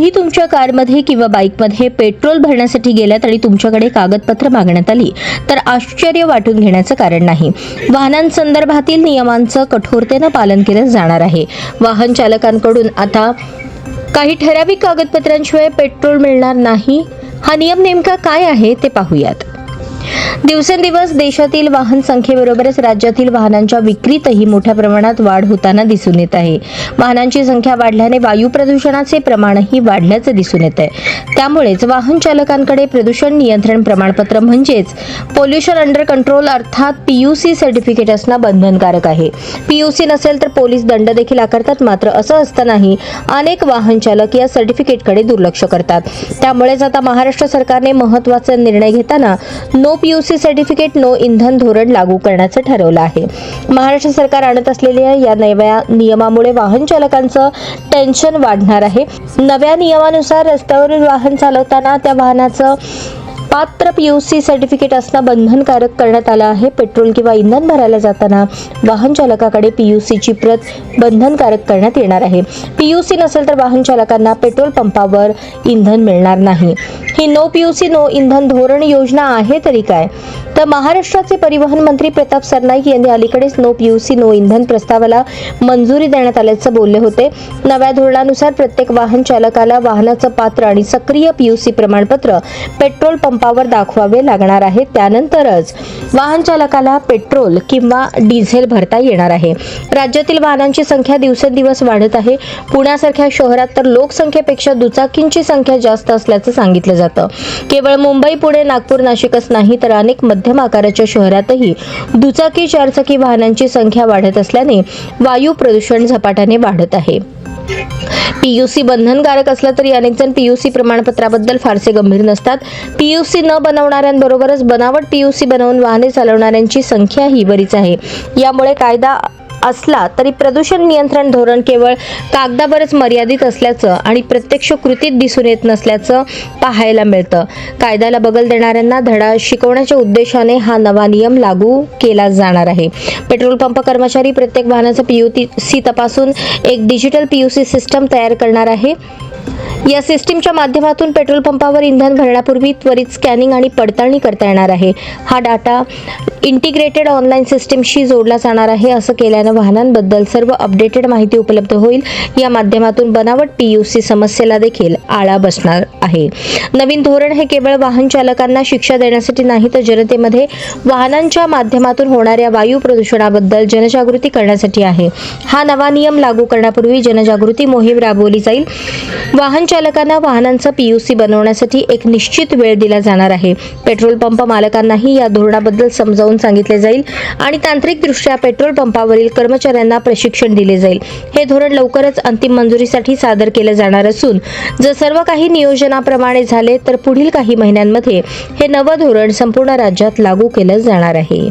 तुम्ही तुमच्या कारमध्ये किंवा बाईकमध्ये पेट्रोल भरण्यासाठी गेलात आणि तुमच्याकडे कागदपत्र मागण्यात आली तर आश्चर्य वाटून घेण्याचं कारण नाही. वाहनांसंदर्भातील नियमांचं कठोरतेनं पालन केलं जाणार आहे. वाहन चालकांकडून आता काही ठराविक कागदपत्रांशिवाय पेट्रोल मिळणार नाही. हा नियम नेमका काय आहे ते पाहूयात. दिवसेंदिवस देशातील वाहन संख्येबरोबरच राज्यातील वाहनांच्या विक्रीतही मोठ्या प्रमाणात वाढ होताना दिसून येत आहे. वाहनांची संख्या वाढल्याने वायू प्रदूषणाचे प्रमाणही वाढल्याचं दिसून येत आहे त्यामुळेच वाहन चालकांकडे प्रदूषण नियंत्रण प्रमाणपत्र म्हणजेच पोल्युशन अंडर कंट्रोल अर्थात पीयूसी सर्टिफिकेट असणं बंधनकारक आहे. पीयूसी नसेल तर पोलीस दंड देखील आकारतात. मात्र असं असतानाही अनेक वाहन चालक या सर्टिफिकेटकडे दुर्लक्ष करतात. त्यामुळेच आता महाराष्ट्र सरकारने महत्त्वाचा निर्णय घेताना नो सी सर्टिफिकेट नो इंधन धोरण लागू करण्याचं ठरवलं आहे. महाराष्ट्र सरकार आणत असलेल्या या नव्या नियमामुळे वाहन चालकांचं टेन्शन वाढणार आहे. नव्या नियमानुसार रस्त्यावरील वाहन चालवताना त्या वाहनाचं पात्र पीयूसी सर्टिफिकेट असणं बंधनकारक करण्यात आलं आहे. पेट्रोल किंवा इंधन भरायला जाताना वाहन चालकाकडे पीयूसीची प्रत बंधनकारक करण्यात येणार आहे. पीयूसी नसेल तर वाहन चालकांना पेट्रोल पंपावर इंधन मिळणार नाही. ही नो पीयूसी नो इंधन धोरण योजना आहे तरी काय? तर महाराष्ट्राचे परिवहन मंत्री प्रताप सरनाईक यांनी अलीकडेच नो पीयूसी नो इंधन प्रस्तावाला मंजुरी देण्यात आल्याचं बोलले होते. नव्या धोरणानुसार प्रत्येक वाहन चालकाला वाहनाचं पात्र आणि सक्रिय पीयूसी प्रमाणपत्र पेट्रोल पंपावर दाखवावे लागणार आहे. त्यानंतरच वाहन चालकाला पेट्रोल किंवा डिझेल भरता येणार आहे. राज्यातील वाहनांची संख्या दिवसेंदिवस वाढत आहे. पुण्यासारख्या शहरात तर लोकसंख्येपेक्षा दुचाकींची संख्या जास्त असल्याचं सांगितलं जातं केवळ मुंबई पुणे नागपूर नाशिकच नाही तर अनेक मध्यम आकाराच्या शहरातही दुचाकी चारचाकी वाहनांची संख्या वाढत असल्याने वायू प्रदूषण झपाट्याने वाढत आहे. पीयूसी बंधनकारक असलं तरी अनेक जण पीयूसी प्रमाणपत्राबद्दल फारसे गंभीर नसतात. पीयूसी न बनवणाऱ्यांबरोबरच बनावट पीयूसी बनवून वाहने चालवणाऱ्यांची संख्या ही बरीच आहे. यामुळे कायदा असला तरी प्रदूषण नियंत्रण धोरण केवळ कागदावरच मर्यादित असल्याचं आणि प्रत्यक्ष कृतीत दिसून येत नसल्याचं पाहायला मिळतं. कायद्याला बगल देणाऱ्यांना धडा शिकवण्याच्या उद्देशाने हा नवा नियम लागू केला जाणार आहे. पेट्रोल पंप कर्मचारी प्रत्येक वाहनाचं पीयूसी तपासून एक डिजिटल पीयूसी सिस्टम तयार करणार आहे. या सिस्टीमच्या माध्यमातून पेट्रोल पंपावर इंधन भरण्यापूर्वी त्वरित स्कॅनिंग आणि पडताळणी करता येणार आहे. हा डाटा इंटिग्रेटेड ऑनलाईन सिस्टीमशी जोडला जाणार आहे असं केल्यानं वाहनांबद्दल सर्व अपडेटेड माहिती उपलब्ध होईल. या माध्यमातून बनावट पीयूसी समस्येला देखील आळा बसणार आहे. नवीन धोरण हे केवळ वाहन चालकांना शिक्षा देण्यासाठी नाही तर जनतेमध्ये वाहनांच्या माध्यमातून होणाऱ्या वायू प्रदूषणाबद्दल जनजागृती करण्यासाठी आहे. हा नवा नियम लागू करण्यापूर्वी जनजागृती मोहीम राबवली जाईल. वाहन चालकांना वाहनांचं पीयूसी बनवण्यासाठी एक निश्चित वेळ दिला जाणार आहे. पेट्रोल पंप मालकांनाही या धोरणाबद्दल समजावून सांगितले जाईल आणि तांत्रिकदृष्ट्या पेट्रोल पंपावरील कर्मचाऱ्यांना प्रशिक्षण दिले जाईल. हे धोरण लवकरच अंतिम मंजुरीसाठी सादर केलं जाणार असून जर सर्व काही नियोजनाप्रमाणे झाले तर पुढील काही महिन्यांमध्ये हे नवं धोरण संपूर्ण राज्यात लागू केलं जाणार आहे.